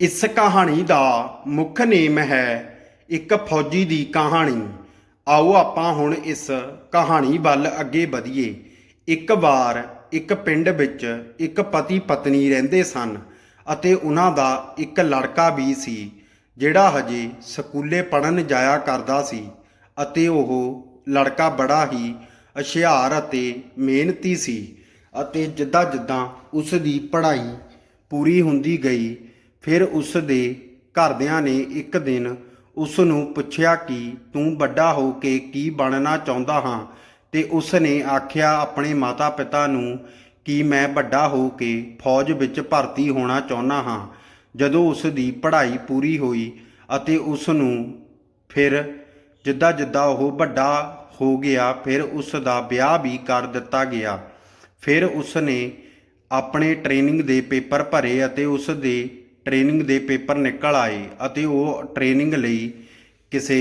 ਇਸ ਕਹਾਣੀ ਦਾ ਮੁੱਖ ਨੇਮ ਹੈ ਇੱਕ ਫੌਜੀ ਦੀ ਕਹਾਣੀ। ਆਓ ਆਪਾਂ ਹੁਣ ਇਸ ਕਹਾਣੀ ਵੱਲ ਅੱਗੇ ਵਧੀਏ। ਇੱਕ ਵਾਰ ਇੱਕ ਪਿੰਡ ਵਿੱਚ ਇੱਕ ਪਤੀ ਪਤਨੀ ਰਹਿੰਦੇ ਸਨ ਅਤੇ ਉਹਨਾਂ ਦਾ ਇੱਕ ਲੜਕਾ ਵੀ ਸੀ, ਜਿਹੜਾ ਹਜੇ ਸਕੂਲੇ ਪੜਨ ਜਾਇਆ ਕਰਦਾ ਸੀ ਅਤੇ ਉਹ ਲੜਕਾ ਬੜਾ ਹੀ ਹੁਸ਼ਿਆਰ ਅਤੇ ਮਿਹਨਤੀ ਸੀ ਅਤੇ ਜਿੱਦਾਂ ਜਿੱਦਾਂ ਉਸ ਦੀ ਪੜ੍ਹਾਈ ਪੂਰੀ ਹੁੰਦੀ ਗਈ ਫਿਰ ਉਸ ਦੇ ਘਰਦਿਆਂ ਨੇ ਇੱਕ ਦਿਨ ਉਸ ਨੂੰ ਪੁੱਛਿਆ ਕਿ ਤੂੰ ਵੱਡਾ ਹੋ ਕੇ ਕੀ ਬਣਨਾ ਚਾਹੁੰਦਾ ਹਾਂ? ਤੇ ਉਸ ਨੇ ਆਖਿਆ ਆਪਣੇ ਮਾਤਾ-ਪਿਤਾ ਨੂੰ ਕਿ ਮੈਂ ਵੱਡਾ ਹੋ ਕੇ ਫੌਜ ਵਿੱਚ ਭਰਤੀ ਹੋਣਾ ਚਾਹੁੰਦਾ ਹਾਂ। ਜਦੋਂ ਉਸ ਦੀ ਪੜ੍ਹਾਈ ਪੂਰੀ ਹੋਈ ਅਤੇ ਉਸ ਨੂੰ ਫਿਰ ਜਿੱਦਾਂ ਜਿੱਦਾਂ ਉਹ ਵੱਡਾ ਹੋ ਗਿਆ, ਫਿਰ ਉਸ ਦਾ ਵਿਆਹ ਵੀ ਕਰ ਦਿੱਤਾ ਗਿਆ। ਫਿਰ ਉਸ ਨੇ ਆਪਣੇ ਟ੍ਰੇਨਿੰਗ ਦੇ ਪੇਪਰ ਭਰੇ ਅਤੇ ਉਸ ਦੇ ਟ੍ਰੇਨਿੰਗ ਦੇ ਪੇਪਰ ਨਿਕਲ ਆਏ ਅਤੇ ਉਹ ਟ੍ਰੇਨਿੰਗ ਲਈ ਕਿਸੇ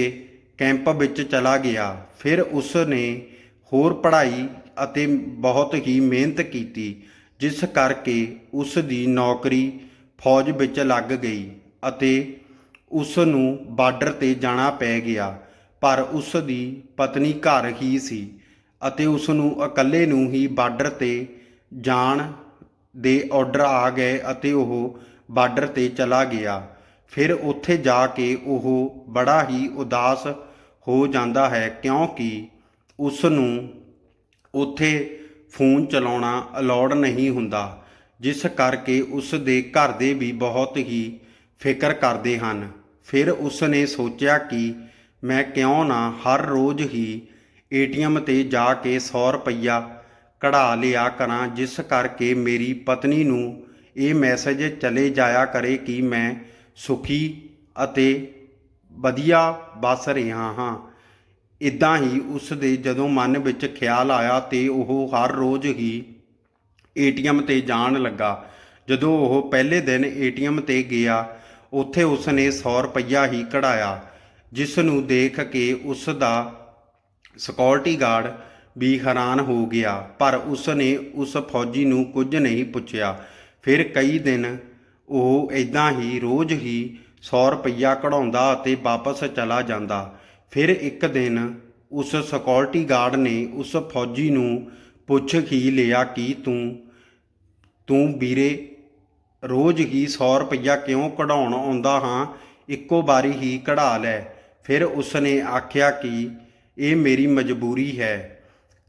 ਕੈਂਪ ਵਿੱਚ ਚਲਾ ਗਿਆ। ਫਿਰ ਉਸ ਨੇ ਹੋਰ ਪੜ੍ਹਾਈ ਅਤੇ ਬਹੁਤ ਹੀ ਮਿਹਨਤ ਕੀਤੀ, ਜਿਸ ਕਰਕੇ ਉਸ ਦੀ ਨੌਕਰੀ ਫੌਜ ਵਿੱਚ ਲੱਗ ਗਈ ਅਤੇ ਉਸ ਨੂੰ ਬਾਰਡਰ ਤੇ ਜਾਣਾ ਪੈ ਗਿਆ। ਪਰ ਉਸ ਦੀ ਪਤਨੀ ਘਰ ਹੀ ਸੀ ਅਤੇ ਉਸ ਨੂੰ ਇਕੱਲੇ ਨੂੰ ਹੀ ਬਾਰਡਰ ਤੇ ਜਾਣ ਦੇ ਆਰਡਰ ਆ ਗਏ ਅਤੇ ਉਹ ਬਾਰਡਰ ਤੇ ਚਲਾ ਗਿਆ। ਫਿਰ ਉੱਥੇ ਜਾ ਕੇ ਉਹ ਬੜਾ ਹੀ ਉਦਾਸ ਹੋ ਜਾਂਦਾ ਹੈ ਕਿਉਂਕਿ ਉਸ ਨੂੰ ਉੱਥੇ ਫੋਨ ਚਲਾਉਣਾ ਅਲਾਉਡ ਨਹੀਂ ਹੁੰਦਾ, ਜਿਸ ਕਰਕੇ ਉਸ ਦੇ ਘਰ ਦੇ ਵੀ ਬਹੁਤ ਹੀ ਫਿਕਰ ਕਰਦੇ ਹਨ। ਫਿਰ ਉਸ ਨੇ ਸੋਚਿਆ ਕਿ ਮੈਂ ਕਿਉਂ ਨਾ ਹਰ ਰੋਜ਼ ਹੀ ਏਟੀਐਮ ਤੇ ਜਾ ਕੇ 100 ਰੁਪਈਆ ਕਢਾ ਲਿਆ ਕਰਾਂ, ਜਿਸ ਕਰਕੇ ਮੇਰੀ ਪਤਨੀ ਨੂੰ ਇਹ ਮੈਸੇਜ ਚਲੇ ਜਾਇਆ ਕਰੇ ਕਿ ਮੈਂ ਸੁਖੀ ਅਤੇ ਵਧੀਆ ਬਸ ਰਿਹਾ ਹਾਂ। ਇਦਾਂ ਹੀ ਉਸ ਦੇ ਜਦੋਂ ਮਨ ਵਿੱਚ ਖਿਆਲ ਆਇਆ ਤੇ ਉਹ ਹਰ ਰੋਜ਼ ਹੀ ਏਟੀਐਮ ਤੇ ਜਾਣ ਲੱਗਾ। ਜਦੋਂ ਉਹ ਪਹਿਲੇ ਦਿਨ ਏਟੀਐਮ ਤੇ ਗਿਆ, ਉੱਥੇ ਉਸ ਨੇ 100 ਰੁਪਈਆ ਹੀ ਕਢਾਇਆ ਜਿਸ ਨੂੰ ਦੇਖ ਕੇ ਉਸ ਦਾ ਸਿਕਿਉਰਿਟੀ ਗਾਰਡ ਵੀ ਹੈਰਾਨ ਹੋ ਗਿਆ। ਪਰ ਉਸ ਨੇ ਉਸ ਫੌਜੀ ਨੂੰ ਕੁਝ ਨਹੀਂ ਪੁੱਛਿਆ। ਫਿਰ ਕਈ ਦਿਨ ਉਹ ਇਦਾਂ ਹੀ ਰੋਜ਼ ਹੀ 100 ਰੁਪਈਆ ਕਢਾਉਂਦਾ ਅਤੇ ਵਾਪਸ ਚਲਾ ਜਾਂਦਾ। ਫਿਰ ਇੱਕ ਦਿਨ ਉਸ ਸਿਕਿਉਰਿਟੀ ਗਾਰਡ ਨੇ ਉਸ ਫੌਜੀ ਨੂੰ ਪੁੱਛ ਹੀ ਲਿਆ ਕਿ ਤੂੰ ਤੂੰ ਵੀਰੇ, ਰੋਜ਼ ਹੀ 100 ਰੁਪਈਆ ਕਿਉਂ ਕਢਾਉਣ ਆਉਂਦਾ ਹਾਂ? ਇੱਕੋ ਵਾਰੀ ਹੀ ਕਢਾ ਲੈ। ਫਿਰ ਉਸ ਨੇ ਆਖਿਆ ਕਿ ਇਹ ਮੇਰੀ ਮਜਬੂਰੀ ਹੈ,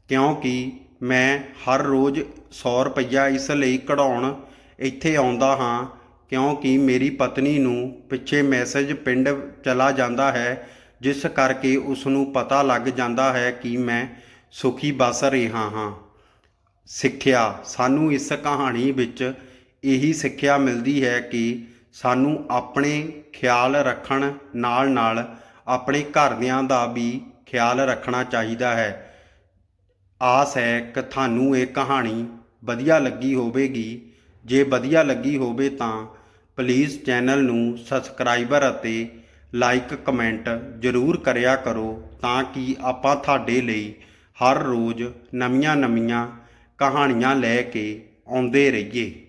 ਕਿਉਂਕਿ ਮੈਂ ਹਰ ਰੋਜ਼ 100 ਰੁਪਈਆ ਇਸ ਲਈ ਕਢਾਉਣ ਇੱਥੇ ਆਉਂਦਾ ਹਾਂ, ਕਿਉਂਕਿ ਮੇਰੀ ਪਤਨੀ ਨੂੰ ਪਿੱਛੇ ਮੈਸੇਜ ਪਿੰਡ ਚਲਾ ਜਾਂਦਾ ਹੈ, ਜਿਸ ਕਰਕੇ ਉਸ ਨੂੰ ਪਤਾ ਲੱਗ ਜਾਂਦਾ ਹੈ ਕਿ ਮੈਂ ਸੁਖੀ ਬਸ ਰਿਹਾ ਹਾਂ। ਸਿੱਖਿਆ, ਸਾਨੂੰ ਇਸ ਕਹਾਣੀ ਵਿੱਚ ਇਹੀ ਸਿੱਖਿਆ ਮਿਲਦੀ ਹੈ ਕਿ ਸਾਨੂੰ ਆਪਣੇ ਖਿਆਲ ਰੱਖਣ ਨਾਲ ਨਾਲ ਆਪਣੇ ਘਰਦਿਆਂ ਦਾ ਵੀ ਖਿਆਲ ਰੱਖਣਾ ਚਾਹੀਦਾ ਹੈ। ਆਸ ਹੈ ਕਿ ਤੁਹਾਨੂੰ ਇਹ ਕਹਾਣੀ ਵਧੀਆ ਲੱਗੀ ਹੋਵੇਗੀ। ਜੇ ਵਧੀਆ ਲੱਗੀ ਹੋਵੇ ਤਾਂ ਪਲੀਜ਼ ਚੈਨਲ ਨੂੰ ਸਬਸਕ੍ਰਾਈਬਰ ਅਤੇ ਲਾਈਕ ਕਮੈਂਟ ਜ਼ਰੂਰ ਕਰਿਆ ਕਰੋ ਤਾਂ ਕਿ ਆਪਾਂ ਤੁਹਾਡੇ ਲਈ ਹਰ ਰੋਜ਼ ਨਵੀਆਂ-ਨਵੀਆਂ ਕਹਾਣੀਆਂ ਲੈ ਕੇ ਆਉਂਦੇ ਰਹੀਏ।